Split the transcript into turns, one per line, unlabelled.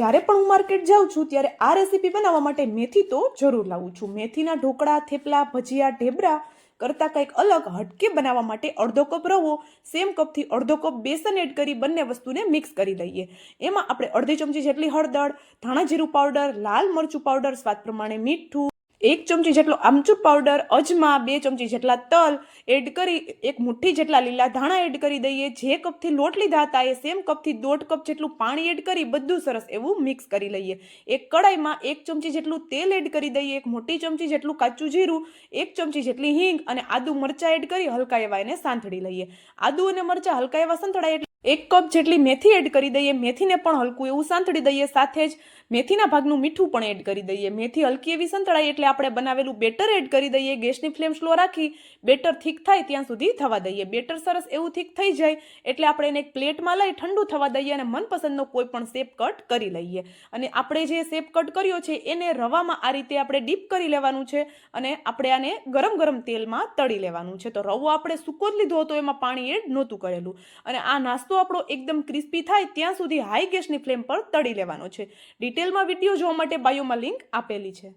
જ્યારે પણ હું માર્કેટ જાઉં છું, ત્યારે આ રેસીપી બનાવવા માટે મેથી તો જરૂર લાવું છું. મેથીના ઢોકળા, થેપલા, ભજીયા, ઢેબરા કરતાં કંઈક અલગ હટકે બનાવવા માટે અડધો કપ રવો સેમ કપથી અડધો કપ બેસન એડ કરી બંને વસ્તુને મિક્સ કરી લઈએ એમાં આપણે અડધી ચમચી જેટલી હળદર, ધાણા જીરું પાવડર લાલ મરચું પાવડર સ્વાદ પ્રમાણે મીઠું એક ચમચી જેટલો આમચૂર પાવડર અજમા, બે ચમચી જેટલા તલ એડ કરી, એક મુઠ્ઠી જેટલા લીલા ધાણા એડ કરી દઈએ. જે કપથી લોટ લીધા હતા એ સેમ કપથી દોઢ કપ જેટલું પાણી એડ કરી બધું સરસ એવું મિક્સ કરી લઈએ. એક કડાઈમાં એક ચમચી જેટલું તેલ એડ કરી દઈએ. એક મોટી ચમચી જેટલું કાચું જીરું, એક ચમચી જેટલી હિંગ અને આદુ મરચાં એડ કરી હલકા એવા એને સાંથળી લઈએ. આદુ અને મરચાં હલકા એવા સંથળાય એટલે એક કપ જેટલી મેથી એડ કરી દઈએ, મેથીને પણ હલકું એવું સાંતળી દઈએ, સાથે જ મેથીના ભાગનું મીઠું પણ એડ કરી દઈએ. મેથી હલકી એવી સંતળાય એટલે આપણે બનાવેલું બેટર એડ કરી દઈએ, ગેસની ફ્લેમ સ્લો રાખી, બેટર થીક થાય ત્યાં સુધી થવા દઈએ. બેટર સરસ એવું થીક થઈ જાય એટલે આપણે એને એક પ્લેટમાં લઈ ઠંડુ થવા દઈએ અને મનપસંદનો કોઈ પણ શેપ કટ કરી લઈએ. અને આપણે જે શેપ કટ કર્યો છે એને રવામાં આ રીતે આપણે ડીપ કરી લેવાનું છે અને આપણે આને ગરમ ગરમ તેલમાં તળી લેવાનું છે. તો રવો આપણે સૂકો જ લીધો હતો, એમાં પાણી એડ નહોતું કરેલું. અને આ નાસ્તો આપણો એકદમ ક્રિસ્પી થાય ત્યાં સુધી હાઈ ગેસની ફ્લેમ પર તળી લેવાનો છે. ડિટેલમાં વીડિયો જોવા માટે બાયોમાં લિંક આપેલી છે.